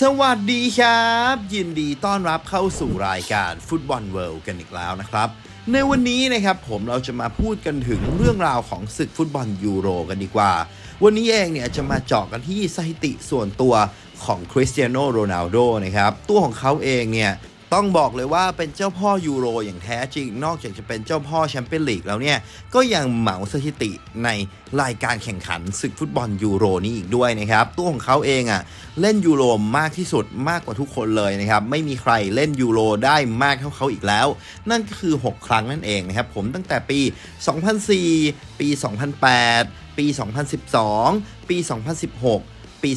สวัสดีครับ ยินดีต้อนรับเข้าสู่รายการฟุตบอลเวิลด์กันอีกแล้วนะครับ ในวันนี้นะครับผมเราจะมาพูดกันถึงเรื่องราวของศึกฟุตบอลยูโรกันดีกว่า วันนี้เองเนี่ยจะมาเจาะกันที่สถิติส่วนตัวของคริสเตียโนโรนัลโดนะครับ ตัวของเขาเองเนี่ย ต้องบอกเลยว่าเป็นเจ้าพ่อยูโรอย่างแท้จริง นอกจากจะเป็นเจ้าพ่อแชมเปี้ยนลีกแล้วเนี่ย ก็ยังเหมาสถิติในรายการแข่งขันศึกฟุตบอลยูโรนี้อีกด้วยนะครับ ตัวของเขาเองอะ่ะเล่นยูโรมากที่สุดมากกว่าทุกคนเลยนะครับ ไม่มีใครเล่นยูโรได้มากเท่าเขาอีกแล้ว นั่นก็คือ 6 ครั้งนั่นเองนะครับ ผมตั้งแต่ปี 2004 ปี 2008 ปี 2012 ปี 2016 ปี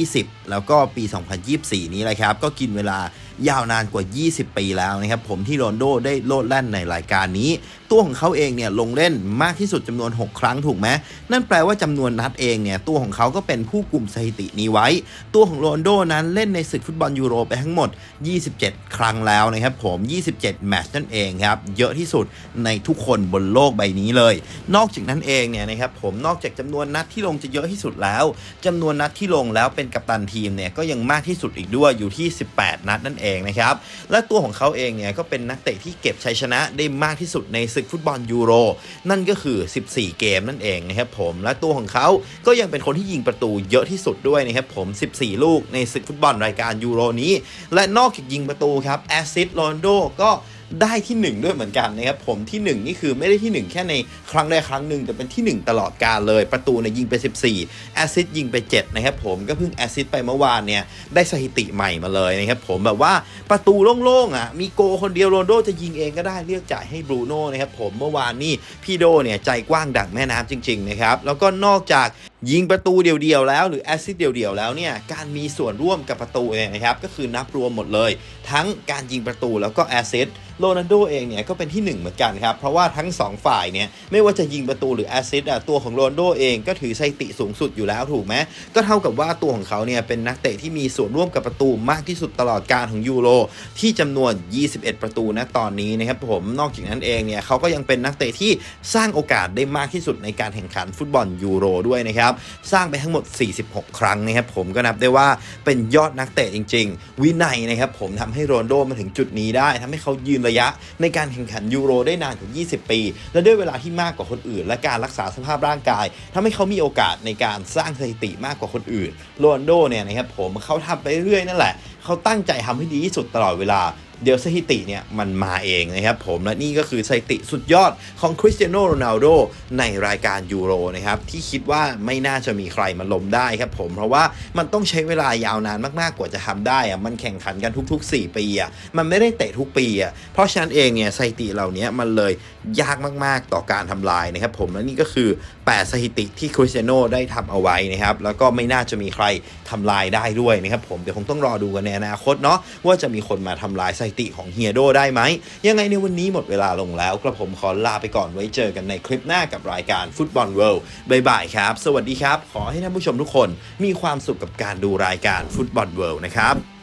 2020 แล้วก็ปี 2024 นี้แหละครับ ก็กินเวลา ยาวนานกว่า 20 ปีแล้วนะครับผมที่โรนโดได้โลดแล่นในรายการนี้ตัวของเขาเองเนี่ยลงเล่นมากที่สุดจำนวน 6 ครั้งถูกไหมนั่นแปลว่าจำนวนนัดเองเนี่ยตัวของเขาก็เป็นผู้กลุ่มสถิตินี้ไว้ ตัวของโรนโดนั้นเล่นในศึกฟุตบอลยูโรไปทั้งหมด 27 ครั้งแล้วนะครับผม 27 แมตช์นั่นเองครับเยอะที่สุดในทุกคนบนโลกใบนี้เลย นอกจากนั้นเองเนี่ยนะครับผมนอกจากจำนวนนัดที่ลงจะเยอะที่สุดแล้วจำนวนนัดที่ลงแล้วเป็นกัปตันทีมเนี่ยก็ยังมากที่สุดอีกด้วยอยู่ที่ 18 นัดนั่นเองนะครับและตัวของเขาเองเนี่ยก็เป็นนักเตะที่เก็บชัยชนะได้มากที่สุดในศึกฟุตบอลยูโร นั่นก็คือ 14 เกมนั่นเองนะครับผม และตัวของเขาก็ยังเป็นคนที่ยิงประตูเยอะที่สุดด้วยนะครับผม 14 ลูกในศึกฟุตบอลรายการยูโรนี้ และนอกจากยิงประตูครับแอสซิสต์โรนลโดก็ ได้ที่ 1 ด้วยเหมือนกันนะครับผมที่ 1 นี่คือไม่ได้ที่ 1 แค่ในครั้งใดครั้งหนึ่งแต่เป็นที่ 1 ตลอดกาลเลยประตูเนี่ยยิงไป 14 แอซิสยิงไป 7 นะครับผมก็เพิ่งแอซิสไปเมื่อวานเนี่ยได้สถิติใหม่มาเลยนะครับผมแบบว่าประตูโล่งๆอะมีโกคนเดียวโรนโดจะยิงเองก็ได้เลือกจ่ายให้บรูโน่นะครับผมเมื่อวานนี่พี่โดเนี่ยใจกว้างดั่งแม่น้ำจริงๆนะครับแล้วก็นอกจาก ยิงประตูเดียวๆแล้ว หรือแอสซิสต์เดียวๆแล้วเนี่ยการมีส่วนร่วมกับประตูเนี่ยนะครับก็คือนับรวมหมดเลย ทั้งการยิงประตูแล้วก็แอสซิสต์โรนัลโดเองเนี่ยก็เป็นที่ 1 เหมือนกันครับ เพราะว่าทั้ง 2 ฝ่ายเนี่ยไม่ว่าจะยิงประตูหรือแอสซิสต์อะตัวของโรนัลโดเองก็ถือสถิติสูงสุดอยู่แล้วถูกไหมก็เท่ากับว่าตัวของเขาเนี่ยเป็นนักเตะที่มีส่วนร่วมกับประตูมากที่สุดตลอดการของยูโรที่จำนวน 21 ประตูณตอนนี้นะครับผมนอกจากนั้นเองเนี่ยเขาก็ยังเป็นนักเตะที่สร้างโอกาสได้มากที่สุดในการแข่งขันฟุตบอลยูโรด้วยนะครับสร้างไปทั้งหมด 46 ครั้งนะครับผมก็นับได้ว่าเป็นยอดนักเตะจริง ๆ วินัยนะครับผมทำให้โรนโดมาถึงจุดนี้ได้ทำให้เขายืนระยะในการแข่งขันยูโรได้นานถึง 20 ปี และด้วยเวลาที่มากกว่าคนอื่น และการรักษาสภาพร่างกายทำให้เขามีโอกาสในการสร้างสถิติมากกว่าคนอื่นโรนโดเนี่ยนะครับผมเขาทำไปเรื่อยนั่นแหละเขาตั้งใจทำให้ดีที่สุดตลอดเวลา เดี๋ยวสถิติเนี่ยมันมาเองนะครับผมและนี่ก็คือสถิติสุดยอดของคริสเตียโนโรนัลโดในรายการยูโรนะครับที่คิดว่าไม่น่าจะมีใครมาล้มได้ครับผมเพราะว่ามันต้องใช้เวลายาวนานมากๆกว่าจะทำได้อะมันแข่งขันกันทุก ๆ 4 ปีอะมันไม่ได้เตะทุกปีอะเพราะฉะนั้นเองเนี่ยสถิติเหล่านี้มันเลยยากมากๆต่อการทำลายนะครับผมและนี่ก็คือ 8 สถิติที่คริสเตียโนได้ทำเอาไว้นะครับแล้วก็ไม่น่าจะมีใครทำลายได้ด้วยนะครับผมเดี๋ยวคงต้องรอดูกันในอนาคตเนาะว่าจะมีคนมาทำลายสถิติของเฮียโดได้ไหม ยังไงในวันนี้หมดเวลาลงแล้ว กระผมขอลาไปก่อนไว้เจอกันในคลิปหน้ากับรายการฟุตบอลเวิลด์บายบายครับ สวัสดีครับ ขอให้ท่านผู้ชมทุกคนมีความสุขกับการดูรายการฟุตบอลเวิลด์นะครับ